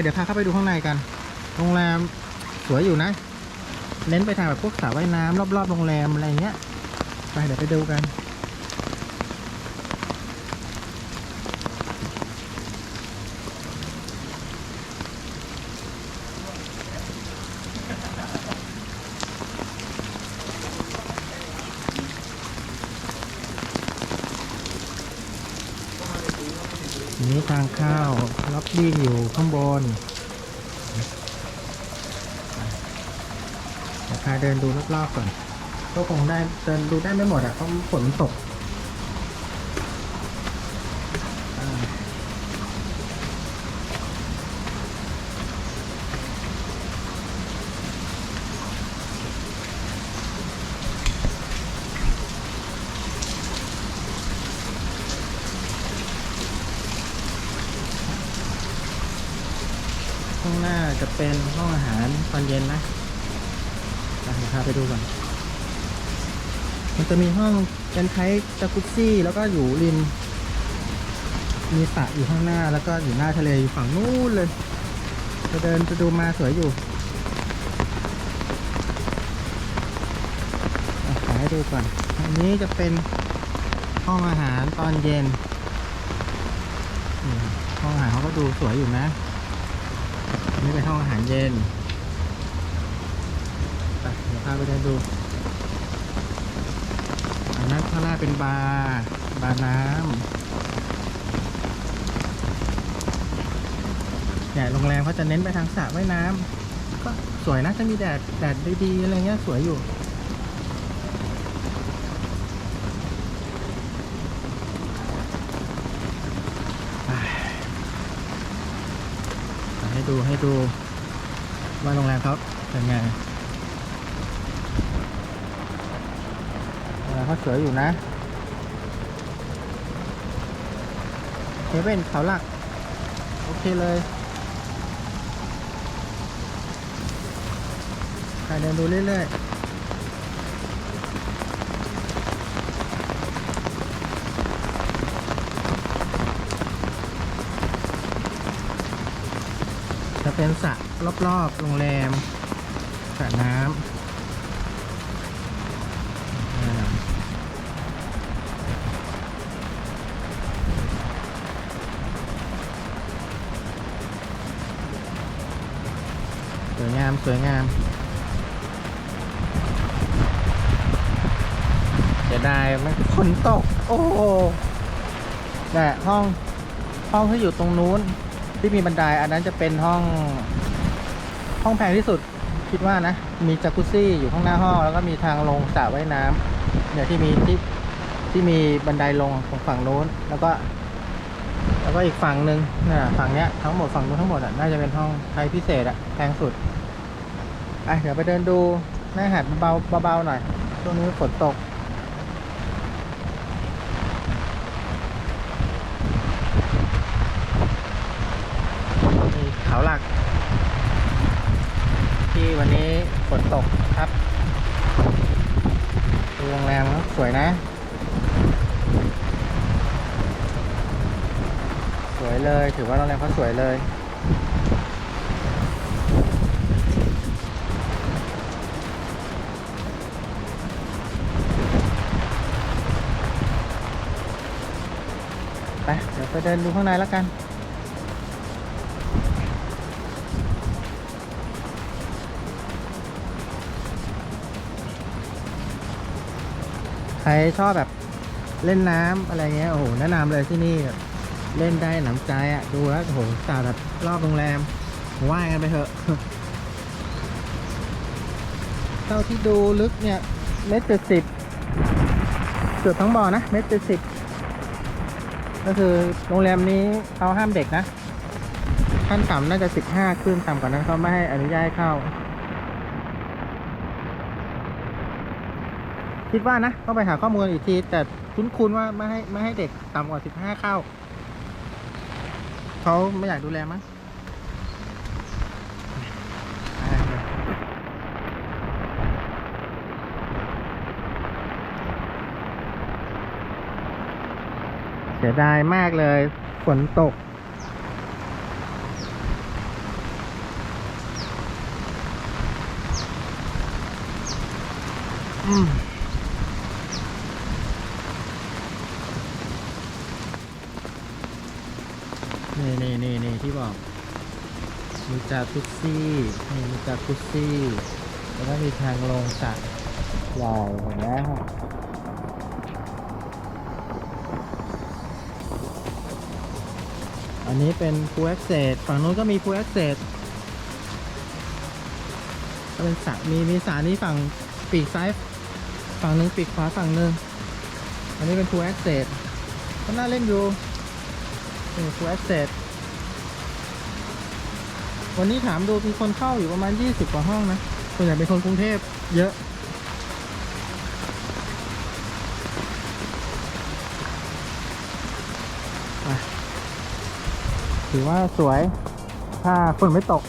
เดี๋ยวพาเข้าไปดูข้างในกัน โรงแรมสวยอยู่นะ เน้นไปทางแบบพวกสระว่ายน้ำรอบๆโรงแรมอะไรเงี้ย ไปเดี๋ยวไปดูกันนี้ทางเข้า ล็อบบี้อยู่ข้างบนพาเดินดูรอบๆก่อนก็คงได้เดินดูได้ไม่หมดอะเพราะฝนตกางหน้าจะเป็นห้องอาหารตอนเย็นนะไปเดี๋ยวพาไปดูก่อน มันจะมีห้องเป็นไทป์จากุซซี่ แล้วก็อยู่ริม มีสระอยู่ข้างหน้า แล้วก็อยู่หน้าทะเลอยู่ฝั่งนู้นเลยจะเดินจะดูมาสวยอยู่อะขอให้ดูก่อน อันนี้จะเป็นห้องอาหารตอนเย็น ห้องอาหารเขาก็ดูสวยอยู่นะ นี่เป็นห้องอาหารเย็นไปเดี๋ยวพาไปเดินดูอันนั้นข้างหน้าเป็นบาร์บาร์น้ำเนี่ยโรงแรมเขาจะเน้นไปทางสระว่ายน้ำก็สวยนะจะมีแดดแดดดีๆอะไรเงี้ยสวยอยู่ ไปให้ ดูให้ดูว่าโรงแรมเขาเป็นไงเขาสวยอยู่นะเฮเว่นเขาหลัก โอเคเลยไปเดินดูเรื่อยๆ เป็นสระรอบๆโรงแรมสระน้ำสวยงาม สวยงามเสียดายมันฝนตก โอ้โหแต่ห้อง ห้องที่อยู่ตรงนู้น ที่มีบันไดอันนั้นจะเป็นห้องห้องแพงที่สุดคิดว่านะ มีจากุซซี่อยู่ข้างหน้าห้อง แล้วก็มีทางลงสระว่ายน้ำเนี่ยที่มีที่ที่มีบันไดลงตรงฝั่งโน้น แล้วก็ แล้วก็อีกฝั่งหนึ่งน่ะฝั่งเนี้ยทั้งหมดฝั่งนู้นทั้งหมดอะน่าจะเป็นห้องไทยพิเศษอะแพงสุดอะเดี๋ยวไปเดินดูหน้าหาดเบาๆเบาๆหน่อยช่วงนี้ฝนตก มีเขาหลัก ที่วันนี้ฝนตกครับดูโรงแรมครับสวยนะ สวยเลยถือว่าโรงแรมเขาสวยเลยไปเดี๋ยวไปเดินดูข้างในแล้วกันใครชอบแบบเล่นน้ำอะไรเงี้ยโอ้โหแนะนำเลยที่นี่แบบ เล่นได้หนำใจอะ ดูแล้วโหสาดแบบรอบโรงแรมว่ายกันไปเถอะเท่าที่ดูลึกเนี่ย เมตรเจ็ดสิบเกือบทั้งบ่อนะ เมตรเจ็ดสิบก็คือโรงแรมนี้เขาห้ามเด็กนะขั้นต่ำน่าจะสิบห้าขึ้นต่ำกว่านั้นเขาไม่ให้อนุญาตให้เข้า คิดว่านะต้องไปหาข้อมูลอีกที แต่คุ้นๆว่าไม่ให้ไม่ให้เด็กต่ำกว่าสิบห้าเข้า เขาไม่อยากดูแลมั้งเสียดายมากเลยฝนตก อืม ที่บอกมีจากุซซี่นี่มีจากุซซี่ แล้วก็มีทางลงสระใหญ่เห็นไหมอันนี้เป็น full access ฝั่งนู้นก็มี full access ก็เป็นสระมีมีสระนี้ฝั่งปีกซ้ายฝั่งหนึ่งปีกขวาฝั่งหนึ่งอันนี้เป็น full access ก็น่าเล่นอยู่นี่ full access วันนี้ถามดูมีคนเข้าอยู่ประมาณ 20 กว่าห้องนะส่วนใหญ่เป็นคนกรุงเทพเยอะถือว่าสวย ถ้าฝนไม่ตก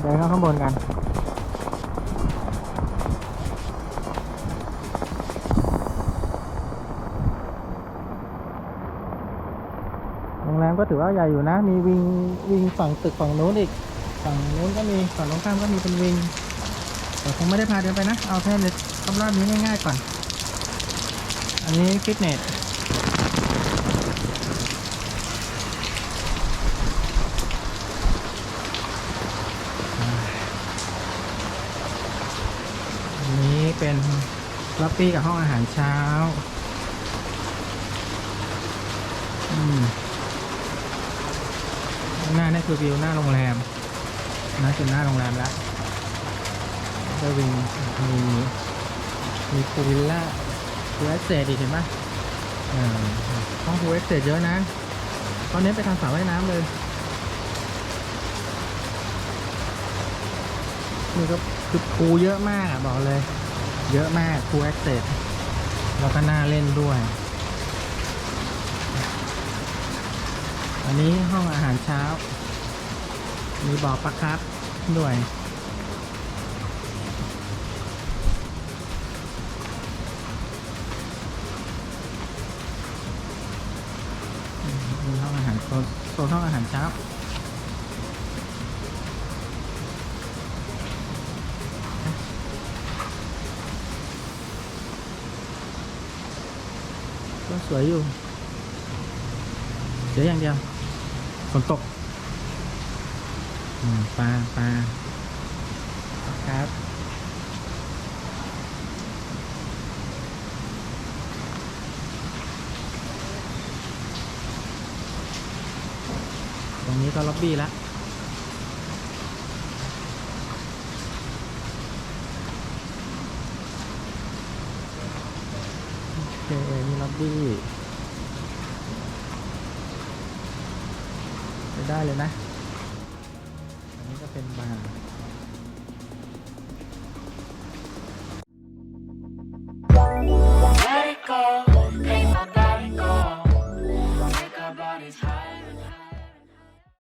เดินเข้าข้างบนกัน ก็ถือว่าใหญ่อยู่นะ มีวิงวิงฝั่งตึกฝั่งนู้นอีก ฝั่งนู้นก็มีฝั่งตรงข้ามก็มีเป็นวิงแต่คงไม่ได้พาเดินไปนะ เอาแค่เล็กรอบๆนี้ง่ายๆก่อน อันนี้ฟิตเนสอันนี้เป็นล็อบบี้กับห้องอาหารเช้า อืมางหน้านี่คือวิวหน้าโรงแรมนะเป็นหน้าโรงแรมแล้วก็วิงมีมีพูวิลล่าพูลเอสเตดอีกเห็นปะเออห้องพูลเอสเตดเยอะนะตอนนี้ไปทางสระว่ายน้ำเลยนี่ก็คือพูเยอะมากอะบอกเลย เยอะมากพูเอสเตดแล้วก็น่าเล่นด้วย อันนี้ห้องอาหารเช้า มีบ่อปลาครับด้วย มีห้องอาหารโซนโซนห้องอาหารเช้าก็สวยอยู่เสียอย่างเดียว ฝนตกปลาปลาครับ ตรงนี้ก็ล็อบบี้ละโอเคนี่ล็อบบี้ ไป ได้เลยนะ อันนี้ก็เป็นบาร์